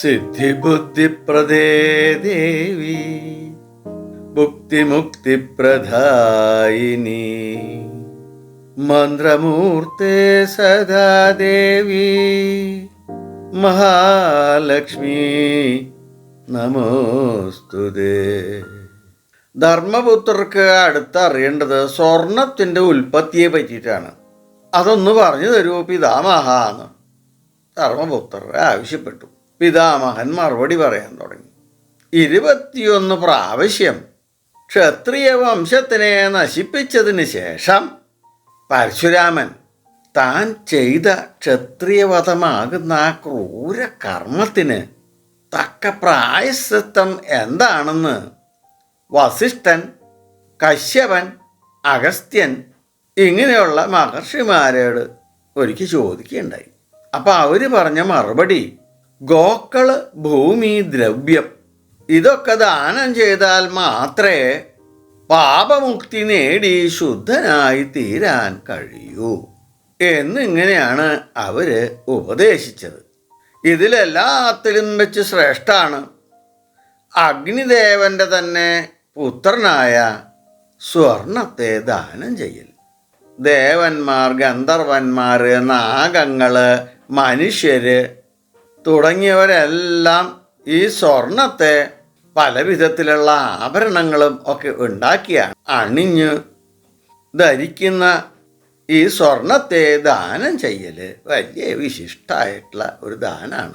സിദ്ധിബുദ്ധിപ്രദേ ദേവി ഭുക്തിമുക്തിപ്രദായിനി മന്ത്രമൂർത്തേ സദാ ദേവി മഹാലക്ഷ്മി നമോസ്തുതേ. ധർമ്മപുത്രർക്ക് അടുത്തറിയേണ്ടത് സ്വർണത്തിന്റെ ഉൽപ്പത്തിയെ പറ്റിയിട്ടാണ്. അതൊന്ന് പറഞ്ഞു തരുമോ പിതാമഹ എന്ന് ധർമ്മപുത്രർ ആവശ്യപ്പെട്ടു. പിതാമഹൻ മറുപടി പറയാൻ തുടങ്ങി. ഇരുപത്തിയൊന്ന് പ്രാവശ്യം ക്ഷത്രിയ വംശത്തിനെ നശിപ്പിച്ചതിന് ശേഷം പരശുരാമൻ താൻ ചെയ്ത ക്ഷത്രിയവധമാകുന്ന ആ ക്രൂര കർമ്മത്തിന് തക്ക പ്രായസത്വം എന്താണെന്ന് വസിഷ്ഠൻ കശ്യപൻ അഗസ്ത്യൻ ഇങ്ങനെയുള്ള മഹർഷിമാരോട് ഒരിക്കൽ ചോദിക്കുകയുണ്ടായി. അപ്പോൾ അവർ പറഞ്ഞ മറുപടി ഗോക്കൾ ഭൂമി ദ്രവ്യം. ഇതൊക്കെ ദാനം ചെയ്താൽ മാത്രമേ പാപമുക്തി നേടി ശുദ്ധനായി തീരാൻ കഴിയൂ. എന്നിങ്ങനെയാണ് അവർ ഉപദേശിച്ചത്. ഇതിലെല്ലാത്തിലും വെച്ച് ശ്രേഷ്ഠാണ്. അഗ്നിദേവന്റെ തന്നെ പുത്രനായ സ്വർണത്തെ ദാനം ചെയ്യൽ. ദേവന്മാർ ഗന്ധർവന്മാർ നാഗങ്ങൾ മനുഷ്യര് തുടങ്ങിയവരെല്ലാം ഈ സ്വർണത്തെ പല വിധത്തിലുള്ള ആഭരണങ്ങളും ഒക്കെ ഉണ്ടാക്കിയാണ്. അണിഞ്ഞ് ധരിക്കുന്ന ഈ സ്വർണത്തെ ദാനം ചെയ്യൽ വലിയ വിശിഷ്ടമായിട്ടുള്ള ഒരു ദാനാണ്.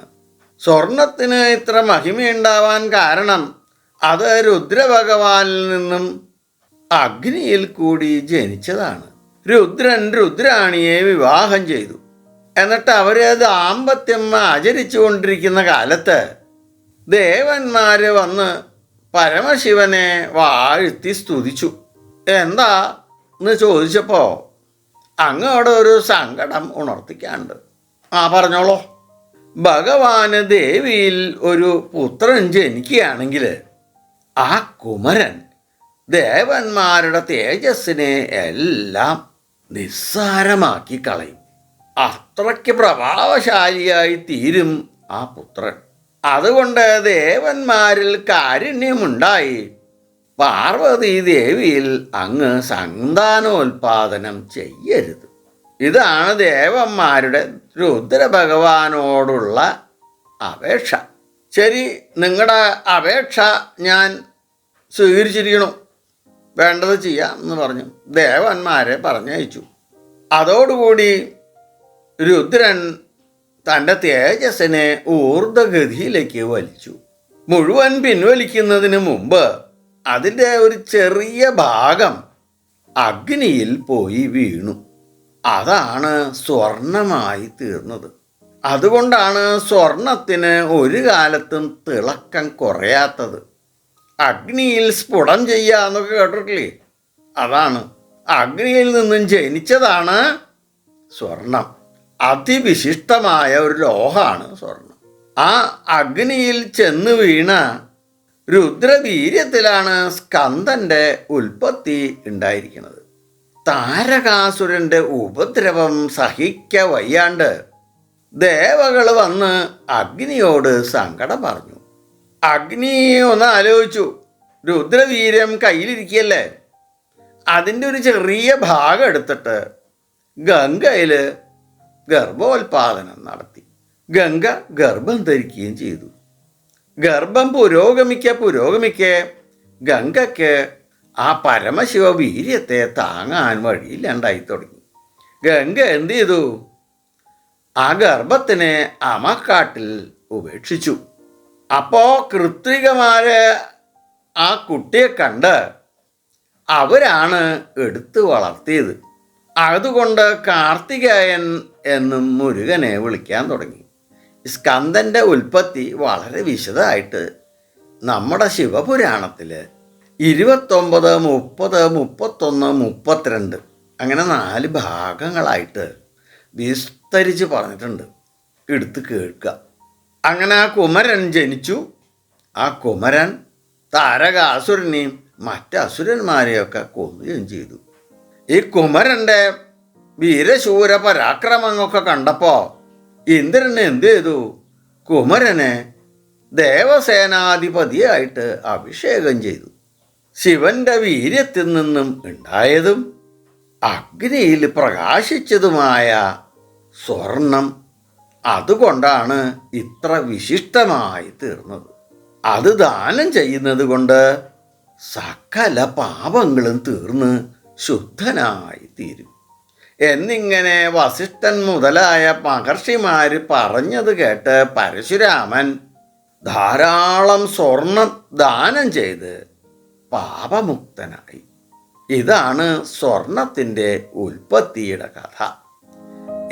സ്വർണത്തിന് ഇത്ര മഹിമയുണ്ടാവാൻ കാരണം അത് രുദ്രഭഗവാനിൽ നിന്നും അഗ്നിയിൽ കൂടി ജനിച്ചതാണ്. രുദ്രൻ രുദ്രാണിയെ വിവാഹം ചെയ്തു. എന്നിട്ട് അവരത് ആമ്പത്യമ്മ ആചരിച്ചു കൊണ്ടിരിക്കുന്ന കാലത്ത് ദേവന്മാർ വന്ന് പരമശിവനെ വാഴ്ത്തി സ്തുതിച്ചു. എന്താ എന്ന് ചോദിച്ചപ്പോൾ അങ്ങോട്ട് ഒരു സങ്കടം ഉണർത്തിക്കാണ്ട്. ആ പറഞ്ഞോളോ. ഭഗവാന് ദേവിയിൽ ഒരു പുത്രൻ ജനിക്കുകയാണെങ്കിൽ ആ കുമരൻ ദേവന്മാരുടെ തേജസ്സിനെ എല്ലാം നിസ്സാരമാക്കി കളയും. അത്രയ്ക്ക് പ്രഭാവശാലിയായി തീരും ആ പുത്രൻ. അതുകൊണ്ട് ദേവന്മാരിൽ കാരുണ്യമുണ്ടായി. പാർവതി ദേവിയിൽ അങ്ങ് സന്താനോൽപാദനം ചെയ്യരുത്. ഇതാണ് ദേവന്മാരുടെ രുദ്രഭഗവാനോടുള്ള അപേക്ഷ. ശരി നിങ്ങളുടെ അപേക്ഷ ഞാൻ സ്വീകരിച്ചിരിക്കണം. വേണ്ടത് ചെയ്യാം എന്ന് പറഞ്ഞു. ദേവന്മാരെ പറഞ്ഞയച്ചു. അതോടുകൂടി രുദ്രൻ തന്റെ തേജസ്സിനെ ഊർധഗതിയിലേക്ക് വലിച്ചു. മുഴുവൻ പിൻവലിക്കുന്നതിന് മുമ്പ് അതിന്റെ ഒരു ചെറിയ ഭാഗം അഗ്നിയിൽ പോയി വീണു. അതാണ് സ്വർണമായി തീർന്നത്. അതുകൊണ്ടാണ് സ്വർണത്തിന് ഒരു കാലത്തും തിളക്കം കുറയാത്തത്. അഗ്നിയിൽ സ്ഫുടം ചെയ്യാന്നൊക്കെ കേട്ടിട്ടില്ലേ? അതാണ്. അഗ്നിയിൽ നിന്നും ജനിച്ചതാണ് സ്വർണം. അതിവിശിഷ്ടമായ ഒരു ലോഹമാണ് സ്വർണം ആ അഗ്നിയിൽ ചെന്ന് വീണ രുദ്രവീര്യത്തിലാണ് സ്കന്ദന്റെ ഉൽപ്പത്തി ഉണ്ടായിരിക്കുന്നത്. താരകാസുരന്റെ ഉപദ്രവം സഹിക്ക വയ്യാണ്ട് ദേവകൾ വന്ന് അഗ്നിയോട് സങ്കടം പറഞ്ഞു. അഗ്നി ഒന്ന് ആലോചിച്ചു രുദ്രവീര്യം കയ്യിലിരിക്കല്ലേ അതിന്റെ ഒരു ചെറിയ ഭാഗം എടുത്തിട്ട് ഗംഗയിൽ ഗർഭോത്പാദനം നടത്തി. ഗംഗ ഗർഭം ധരിക്കുകയും ചെയ്തു. ഗർഭം പുരോഗമിക്ക പുരോഗമിക്കെ ഗംഗയ്ക്ക് ആ പരമശിവ വീര്യത്തെ താങ്ങാൻ വഴിയില്ലാണ്ടായി തുടങ്ങി. ഗംഗ എന്ത് ചെയ്തു? ആ ഗർഭത്തിനെ അമക്കാട്ടിൽ ഉപേക്ഷിച്ചു. അപ്പോ കൃത്രികമാര് ആ കുട്ടിയെ കണ്ട് അവരാണ് എടുത്തു വളർത്തിയത്. അതുകൊണ്ട് കാർത്തികേയൻ എന്നും മുരുകനെ വിളിക്കാൻ തുടങ്ങി. സ്കന്ദന്റെ ഉൽപ്പത്തി വളരെ വിശദമായിട്ട് നമ്മുടെ ശിവപുരാണത്തിൽ ഇരുപത്തൊമ്പത് മുപ്പത് മുപ്പത്തൊന്ന് മുപ്പത്തിരണ്ട് അങ്ങനെ നാല് ഭാഗങ്ങളായിട്ട് വിസ്തരിച്ച് പറഞ്ഞിട്ടുണ്ട്. എടുത്ത് കേൾക്കുക. അങ്ങനെ ആ കുമരൻ ജനിച്ചു. ആ കുമരൻ താരകാസുരനെയും മറ്റ് അസുരന്മാരെയൊക്കെ കൊന്നുകയും ചെയ്തു. ഈ കുമരന്റെ വീരശൂര പരാക്രമങ്ങളൊക്കെ കണ്ടപ്പോൾ ഇന്ദ്രനെ എന്ത് ചെയ്തു? കുമരനെ ദേവസേനാധിപതിയായിട്ട് അഭിഷേകം ചെയ്തു. ശിവന്റെ വീര്യത്തിൽ നിന്നും ഉണ്ടായതും അഗ്നിയിൽ പ്രകാശിച്ചതുമായ സ്വർണം അതുകൊണ്ടാണ് ഇത്ര വിശിഷ്ടമായി തീർന്നത്. അത് ദാനം ചെയ്യുന്നത് കൊണ്ട് സകല പാപങ്ങളും തീർന്ന് ശുദ്ധനായി തീരും എന്നിങ്ങനെ വസിഷ്ഠൻ മുതലായ മഹർഷിമാർ പറഞ്ഞത് കേട്ട് പരശുരാമൻ ധാരാളം സ്വർണം ദാനം ചെയ്ത് പാപമുക്തനായി. ഇതാണ് സ്വർണത്തിന്റെ ഉൽപ്പത്തിയുടെ കഥ.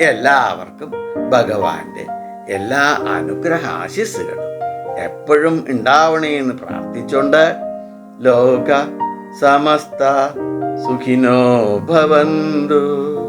എല്ലാവർക്കും ഭഗവാന്റെ എല്ലാ അനുഗ്രഹാശിസ്സുകളും എപ്പോഴും ഉണ്ടാവണേന്ന് പ്രാർത്ഥിച്ചുകൊണ്ട് ലോക സമസ്ത സുഖിനോ ഭവന്തു.